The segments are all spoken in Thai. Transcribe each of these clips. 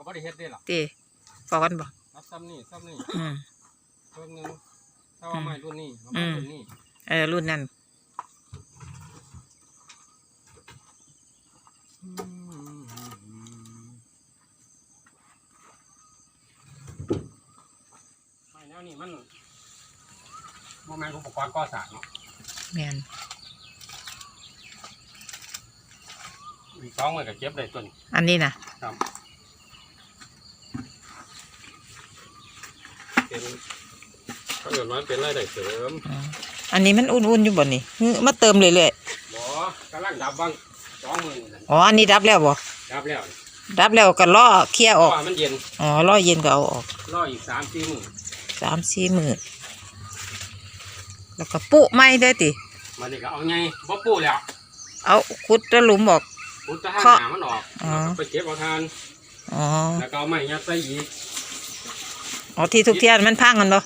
ก็บ่ได้เฮ็ดได้หรอกตีฟอนบ่รับซ้ำนี่ซ้ำนี่อืม เพิ่งหนึงถ้าว่าไม่รุ่นนี้มันอืมรุ่นนี้เออรุ่นนั้นไม่แนวนี้มันบ่แม่นอุปกรณ์ก่อสร้างเนาะแม่นอีกสองมันก็เก็บได้ต้น อันนี้นะ เป็นถ้าเกิดว่าเป็นรายได้เสริมอ๋ออันนี้มันอุ่นๆอยู่บ่นี่ฮึมาเติมเรื่อยบ่กำลังดับบ้างสองมือนั่นๆอ๋ออันนี้ดับแล้วบ่ดับแล้วดับแล้วก็ล่อเคลียร์เพอราะอก ว่ามันเย็นอ๋อล่อเย็นก็เอาออกรออีกสามสี่มือสามสี่หมื่นแล้วก็ปุไม้ได้ติ มันนี่ก็เอาไงบ่ปูแล้วเอาขุดแล้วหลุมออก พุทธะเคาะหามันออกอ๋อ แล้วก็ไปเก็บเอาทาน อ๋อ แล้วก็เอาไม้ยัดใส่อีก อ๋อที่ทุกเที่ยนมันพังกันบ่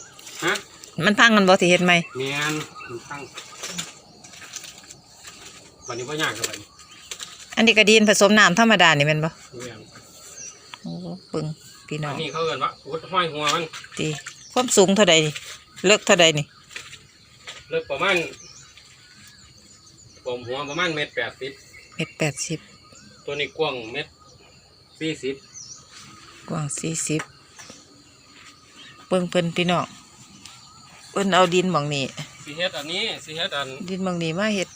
ฮะมันพังกันบ่ที่เฮ็ดไหมเมียนมันตั้งวันนี้ว่ายากกับวันนี้อันนี้ก็ดินผสมน้ำธรรมดานี่แม่นบ่เมียนโอ้ปึงพี่น้ออังนนี้เขาเอิ้นว่าอุดห้อยหัวมันตีความสูงเท่าใดนี่เลิกเท่าใดนี่เลิกประมาณผมหัวประมาณเมตรแปดสิบเม็ดแปดสิบตัวนี้กว้างเมตรสี่สิบกว้างสี่สิบเบิ่งเพิ่นพี่น้องเพิ่นเอาดินหมองนี้สีเฮ็ดอันนี้สีเฮ็ดอันดินหมองนี้มาเฮ็ด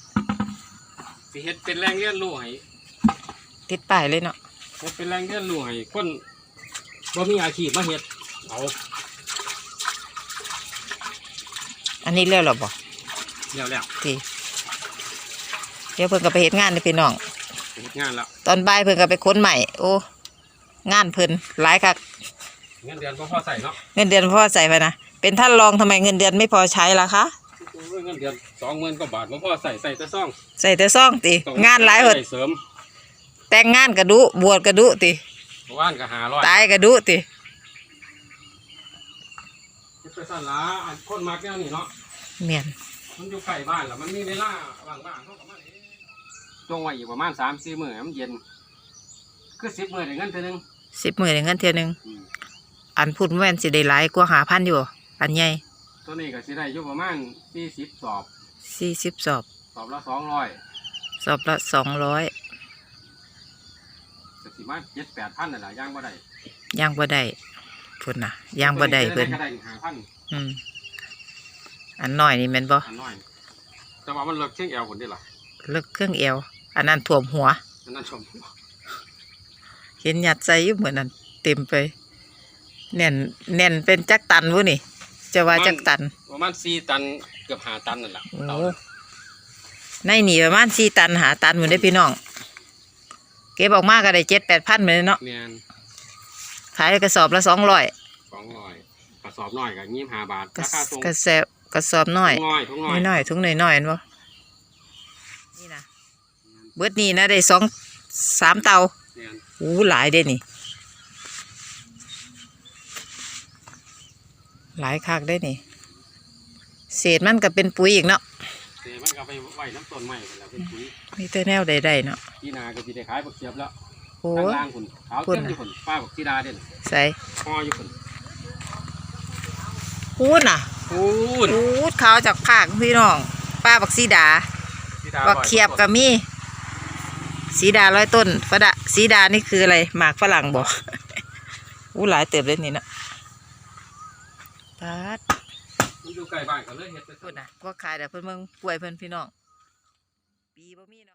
สีเฮ็ดเป็นแรงเลี้ยนรู้ให้ติดป้ายเลยเนาะเฮ็ดเป็นแรงเลี้ยนรู้ให้คนบ่มีอาชีพมาเฮ็ดเอาอันนี้แล้วเหรอบ่แล้วแล้วตีเดี๋ยวเพิ่นก็ไปเฮ็ดงานนี่พี่น้องเฮ็ดงานแล้วตอนบ่ายเพิ่นก็ไปค้นใหม่โอ้งานเพิ่นหลายคัก เงินเดือนก็พอใส่เนาะเงินเดือนพอใส่ไปนะ เป็นท่านรองทำไมเงินเดือนไม่พอใช้ล่ะคะเงินเดือนสองหมื่นกว่าบาทบ่พอใส่ใส่แต่ซ่องใส่แต่ซ่องติต้องงานหลายหดได้เสริมแต่งงานกระดุบวชกระดุติเพราะว่านก็หาร้อยตายกระดุติเฮ็ดไปสั่นละอันคนมักแนวนี้เนาะเมียนมันอยู่ใกล้บ้านแล้วมันมีเวลาว่างๆเขาก็มาเองจงไว้อีกประมาณสามสี่มื้อให้มันเย็นคือสิบมื้อได้เงินเท่านึงสิบหมื่นเงินเทียหนึงอืม อันพูดแม่นสิได้หลายกว่าหาพันอยู่ อันใหญ่ตัวนี้ก็สิได้อยู่ประมาณสี่สิบสอบ สี่สิบสอบ สอบละสองร้อยสอบละสองร้อยก็สิมาเจ็ดแปดพันนั่นแหละย่างบ่ได้ย่างบ่ได้พุ่นนะย่างบ่ได้เพิ่นก็ได้ห้าพันอืม อันน้อยนี่แม่นบ่อันน้อย แต่ว่ามันเลิกเชียงแอวคนเดียวล่ะเลิกเครื่องเอว อันนั้นถ่วมหัว อันนั้นชม เห็นยัดใส่อยู่เหมือนนั้นเต็มไป แน่นแน่นเป็นจักตันวุนี่ จะว่าจักตัน ประมาณสี่ตันเกือบห้าตันนั่นแหละโอ้เต่าในนี่ประมาณสี่ตันหาตันเหมือนได้อพี่น้อง เก็บออกมาก็ได้เจ็ดแปดพันเหมือนเนาะเมียนขายกระสอบละสองร้อยสองร้อยกระสอบน้อยกับยี่สิบห้าบาทกระราคาตรงกระแสบกระสอบน้อยน้อยทุกน้อยน้อยๆถุงน้อยๆเห็นบ่นี่นะเบิดนี่นะได้สองสามเตาเมียนอู้หลายเด้นี่ หลายคักได้นี่ เศษมันก็เป็นปุ๋ยอีกเนาะเดี๋ยวมันก็ไปไว้น้ำต้นใหม่ไปแล้วเป็นปุ๋ยมีแต่แนวใดๆเนาะที่นาก็จะได้ขายบักเสียบแล้วโอ้ข้างล่างคุณขาวพุ่เต็นมน่ะอยู่คุณป้าบักซีดาเด่นใส่ห่ออยู่คุณพูดน่ะพูนพูดเขาวจากภาคพี่น้อง ป้าบักสีดาซีดาบักเขียบก็มีสีดาร้อยต้นฟะดะสีดานี่คืออะไรหมากฝรั่งบอกอู้หลายเติบเลยนี่เนาะ ปาดมันอยู่ใกล้บ้านก็เลยเฮ็ดไปพูดนะว่าขายแต่เพิ่นเมืองป่วยเพิ่นพี่น้องปีบ่มีเนาะ